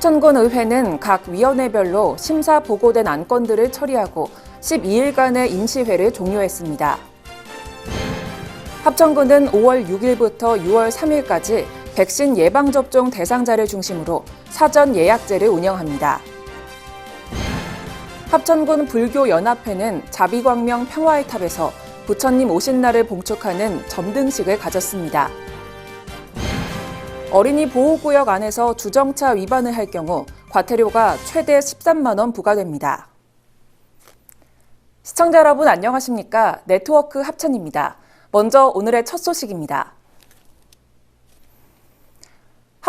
합천군 의회는 각 위원회별로 심사 보고된 안건들을 처리하고 12일간의 임시회를 종료했습니다. 합천군은 5월 6일부터 6월 3일까지 백신 예방접종 대상자를 중심으로 사전 예약제를 운영합니다. 합천군 불교연합회는 자비광명 평화의 탑에서 부처님 오신 날을 봉축하는 점등식을 가졌습니다. 어린이 보호구역 안에서 주정차 위반을 할 경우 과태료가 최대 13만 원 부과됩니다. 시청자 여러분 안녕하십니까? 네트워크 합천입니다. 먼저 오늘의 첫 소식입니다.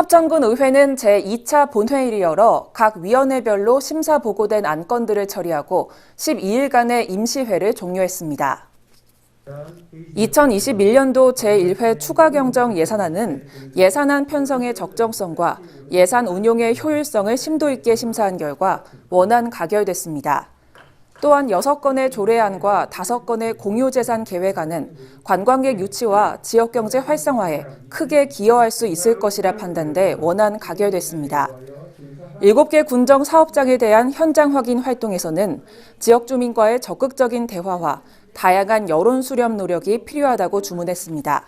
합천군 의회는 제2차 본회의를 열어 각 위원회별로 심사 보고된 안건들을 처리하고 12일간의 임시회를 종료했습니다. 2021년도 제1회 추가 경정 예산안은 예산안 편성의 적정성과 예산 운용의 효율성을 심도 있게 심사한 결과 원안 가결됐습니다. 또한 6건의 조례안과 5건의 공유재산 계획안은 관광객 유치와 지역경제 활성화에 크게 기여할 수 있을 것이라 판단돼 원안 가결됐습니다. 7개 군정 사업장에 대한 현장 확인 활동에서는 지역 주민과의 적극적인 대화와 다양한 여론 수렴 노력이 필요하다고 주문했습니다.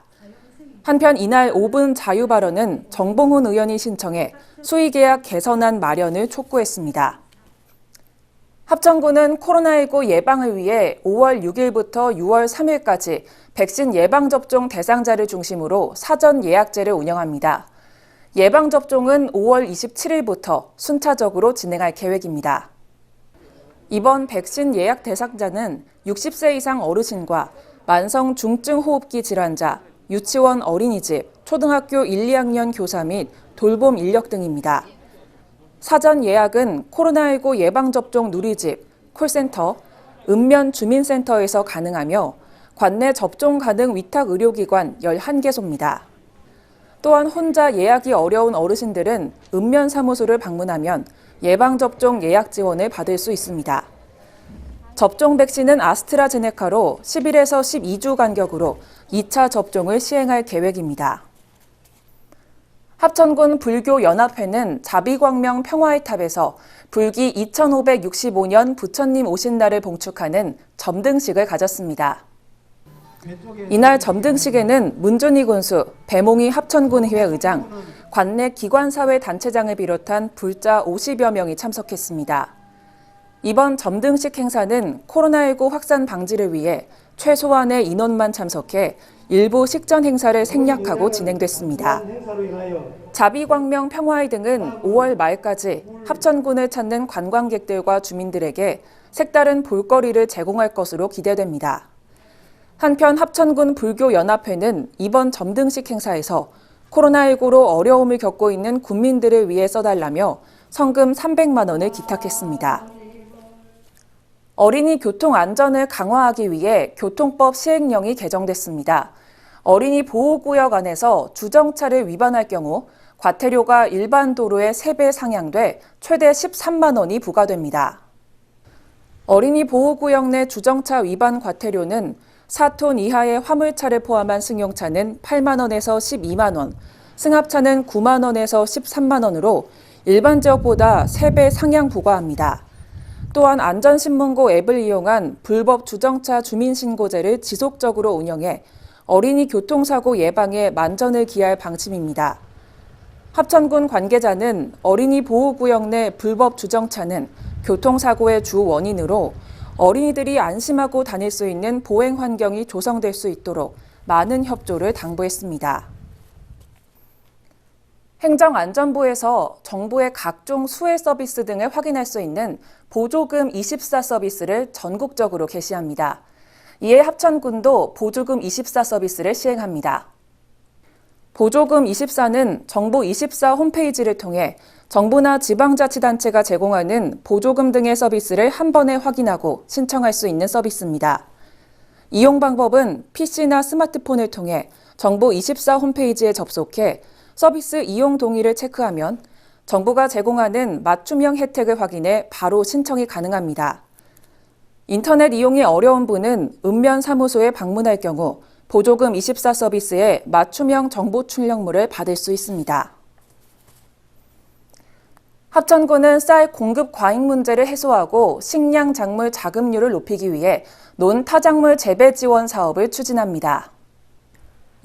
한편 이날 5분 자유 발언은 정봉훈 의원이 신청해 수의계약 개선안 마련을 촉구했습니다. 합천군은 코로나19 예방을 위해 5월 6일부터 6월 3일까지 백신 예방접종 대상자를 중심으로 사전 예약제를 운영합니다. 예방접종은 5월 27일부터 순차적으로 진행할 계획입니다. 이번 백신 예약 대상자는 60세 이상 어르신과 만성 중증 호흡기 질환자, 유치원 어린이집, 초등학교 1, 2학년 교사 및 돌봄 인력 등입니다. 사전 예약은 코로나19 예방접종 누리집, 콜센터, 읍면 주민센터에서 가능하며 관내 접종 가능 위탁 의료기관 11개소입니다. 또한 혼자 예약이 어려운 어르신들은 읍면 사무소를 방문하면 예방접종 예약 지원을 받을 수 있습니다. 접종 백신은 아스트라제네카로 10일에서 12주 간격으로 2차 접종을 시행할 계획입니다. 합천군 불교연합회는 자비광명 평화의 탑에서 불기 2565년 부처님 오신 날을 봉축하는 점등식을 가졌습니다. 이날 점등식에는 문준희 군수, 배몽희 합천군의회 의장, 관내 기관사회 단체장을 비롯한 불자 50여 명이 참석했습니다. 이번 점등식 행사는 코로나19 확산 방지를 위해 최소한의 인원만 참석해 일부 식전 행사를 생략하고 진행됐습니다. 자비광명 평화의 등은 5월 말까지 합천군을 찾는 관광객들과 주민들에게 색다른 볼거리를 제공할 것으로 기대됩니다. 한편 합천군 불교연합회는 이번 점등식 행사에서 코로나19로 어려움을 겪고 있는 군민들을 위해 써달라며 성금 300만 원을 기탁했습니다. 어린이 교통 안전을 강화하기 위해 교통법 시행령이 개정됐습니다. 어린이 보호구역 안에서 주정차를 위반할 경우 과태료가 일반 도로의 3배 상향돼 최대 13만 원이 부과됩니다. 어린이 보호구역 내 주정차 위반 과태료는 4톤 이하의 화물차를 포함한 승용차는 8만 원에서 12만 원, 승합차는 9만 원에서 13만 원으로 일반 지역보다 3배 상향 부과합니다. 또한 안전신문고 앱을 이용한 불법 주정차 주민신고제를 지속적으로 운영해 어린이 교통사고 예방에 만전을 기할 방침입니다. 합천군 관계자는 어린이 보호구역 내 불법 주정차는 교통사고의 주 원인으로 어린이들이 안심하고 다닐 수 있는 보행 환경이 조성될 수 있도록 많은 협조를 당부했습니다. 행정안전부에서 정부의 각종 수혜 서비스 등을 확인할 수 있는 보조금 24 서비스를 전국적으로 개시합니다. 이에 합천군도 보조금 24 서비스를 시행합니다. 보조금 24는 정부 24 홈페이지를 통해 정부나 지방자치단체가 제공하는 보조금 등의 서비스를 한 번에 확인하고 신청할 수 있는 서비스입니다. 이용 방법은 PC나 스마트폰을 통해 정부 24 홈페이지에 접속해 서비스 이용 동의를 체크하면 정부가 제공하는 맞춤형 혜택을 확인해 바로 신청이 가능합니다. 인터넷 이용이 어려운 분은 읍면 사무소에 방문할 경우 보조금 24 서비스의 맞춤형 정보 출력물을 받을 수 있습니다. 합천군은 쌀 공급 과잉 문제를 해소하고 식량 작물 자급률을 높이기 위해 논 타작물 재배 지원 사업을 추진합니다.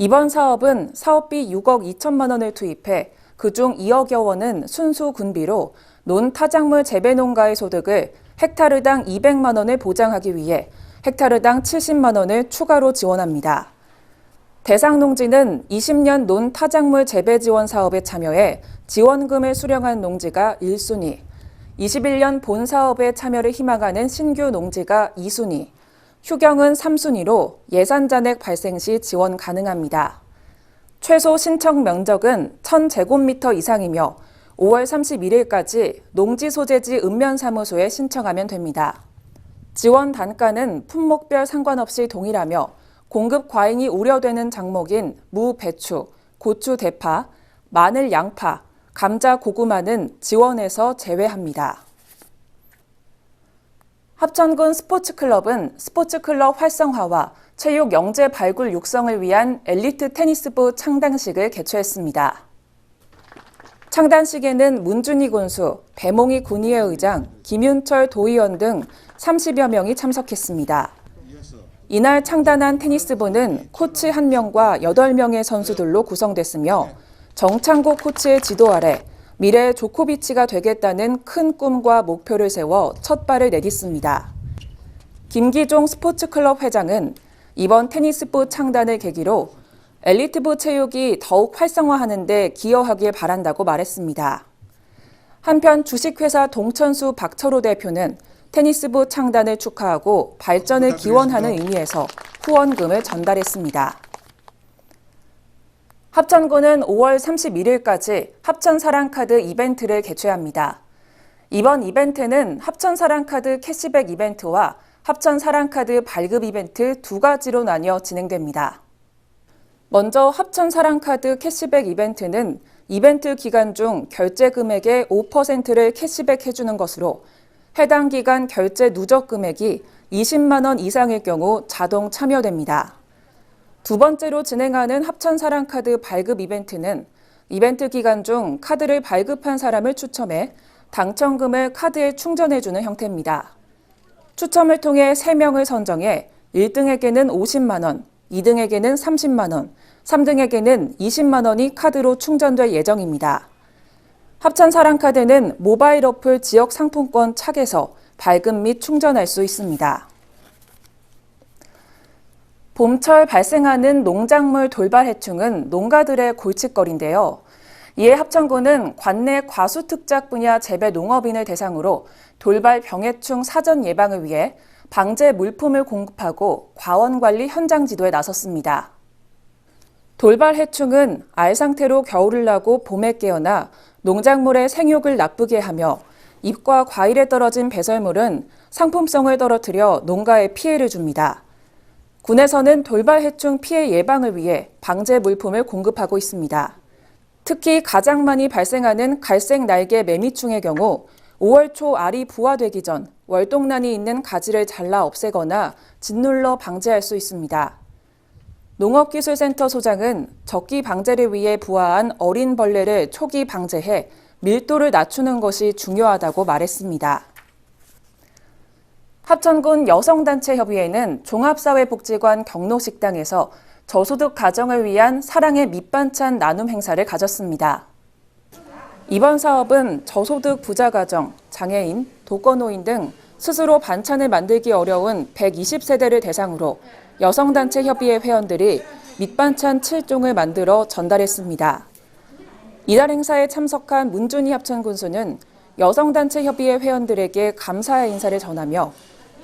이번 사업은 사업비 6억 2천만 원을 투입해 그중 2억여 원은 순수 군비로 논 타작물 재배 농가의 소득을 헥타르당 200만 원을 보장하기 위해 헥타르당 70만 원을 추가로 지원합니다. 대상 농지는 20년 논 타작물 재배 지원 사업에 참여해 지원금을 수령한 농지가 1순위, 21년 본 사업에 참여를 희망하는 신규 농지가 2순위, 휴경은 3순위로 예산 잔액 발생 시 지원 가능합니다. 최소 신청 면적은 1000제곱미터 이상이며 5월 31일까지 농지 소재지 읍면 사무소에 신청하면 됩니다. 지원 단가는 품목별 상관없이 동일하며 공급 과잉이 우려되는 작목인 무, 배추, 고추, 대파, 마늘, 양파, 감자, 고구마는 지원에서 제외합니다. 합천군 스포츠클럽은 스포츠클럽 활성화와 체육 영재 발굴 육성을 위한 엘리트 테니스부 창단식을 개최했습니다. 창단식에는 문준희 군수, 배몽희 군의회 의장, 김윤철 도의원 등 30여 명이 참석했습니다. 이날 창단한 테니스부는 코치 1명과 8명의 선수들로 구성됐으며 정창고 코치의 지도 아래 미래 조코비치가 되겠다는 큰 꿈과 목표를 세워 첫 발을 내딛습니다. 김기종 스포츠클럽 회장은 이번 테니스부 창단을 계기로 엘리트부 체육이 더욱 활성화하는 데 기여하길 바란다고 말했습니다. 한편 주식회사 동천수 박철호 대표는 테니스부 창단을 축하하고 발전을 기원하는 의미에서 후원금을 전달했습니다. 합천군은 5월 31일까지 합천사랑카드 이벤트를 개최합니다. 이번 이벤트는 합천사랑카드 캐시백 이벤트와 합천사랑카드 발급 이벤트 두 가지로 나뉘어 진행됩니다. 먼저 합천사랑카드 캐시백 이벤트는 이벤트 기간 중 결제 금액의 5%를 캐시백 해주는 것으로 해당 기간 결제 누적 금액이 20만 원 이상일 경우 자동 참여됩니다. 두 번째로 진행하는 합천사랑카드 발급 이벤트는 이벤트 기간 중 카드를 발급한 사람을 추첨해 당첨금을 카드에 충전해주는 형태입니다. 추첨을 통해 3명을 선정해 1등에게는 50만 원, 2등에게는 30만 원, 3등에게는 20만 원이 카드로 충전될 예정입니다. 합천사랑카드는 모바일 어플 지역 상품권 착에서 발급 및 충전할 수 있습니다. 봄철 발생하는 농작물 돌발 해충은 농가들의 골칫거리인데요. 이에 합천군은 관내 과수특작 분야 재배 농업인을 대상으로 돌발 병해충 사전 예방을 위해 방제 물품을 공급하고 과원 관리 현장 지도에 나섰습니다. 돌발 해충은 알 상태로 겨울을 나고 봄에 깨어나 농작물의 생육을 나쁘게 하며 잎과 과일에 떨어진 배설물은 상품성을 떨어뜨려 농가에 피해를 줍니다. 군에서는 돌발 해충 피해 예방을 위해 방제 물품을 공급하고 있습니다. 특히 가장 많이 발생하는 갈색 날개 매미충의 경우 5월 초 알이 부화되기 전 월동란이 있는 가지를 잘라 없애거나 짓눌러 방제할 수 있습니다. 농업기술센터 소장은 적기 방제를 위해 부화한 어린 벌레를 초기 방제해 밀도를 낮추는 것이 중요하다고 말했습니다. 합천군 여성단체협의회는 종합사회복지관 경로식당에서 저소득 가정을 위한 사랑의 밑반찬 나눔 행사를 가졌습니다. 이번 사업은 저소득 부자 가정, 장애인, 독거노인 등 스스로 반찬을 만들기 어려운 120세대를 대상으로 여성단체 협의회 회원들이 밑반찬 7종을 만들어 전달했습니다. 이달 행사에 참석한 문준희 합천군수는 여성단체 협의회 회원들에게 감사의 인사를 전하며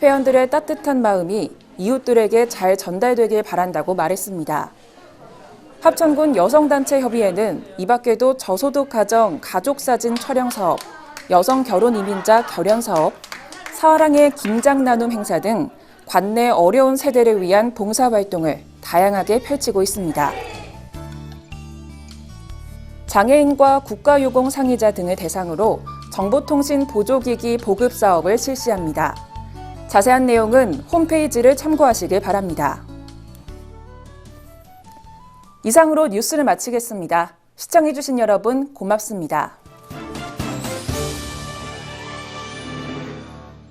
회원들의 따뜻한 마음이 이웃들에게 잘 전달되길 바란다고 말했습니다. 합천군 여성단체 협의회는 이 밖에도 저소득 가정 가족사진 촬영 사업, 여성 결혼 이민자 결연 사업, 사랑의 김장 나눔 행사 등 관내 어려운 세대를 위한 봉사 활동을 다양하게 펼치고 있습니다. 장애인과 국가유공 상의자 등을 대상으로 정보통신 보조기기 보급 사업을 실시합니다. 자세한 내용은 홈페이지를 참고하시길 바랍니다. 이상으로 뉴스를 마치겠습니다. 시청해주신 여러분 고맙습니다.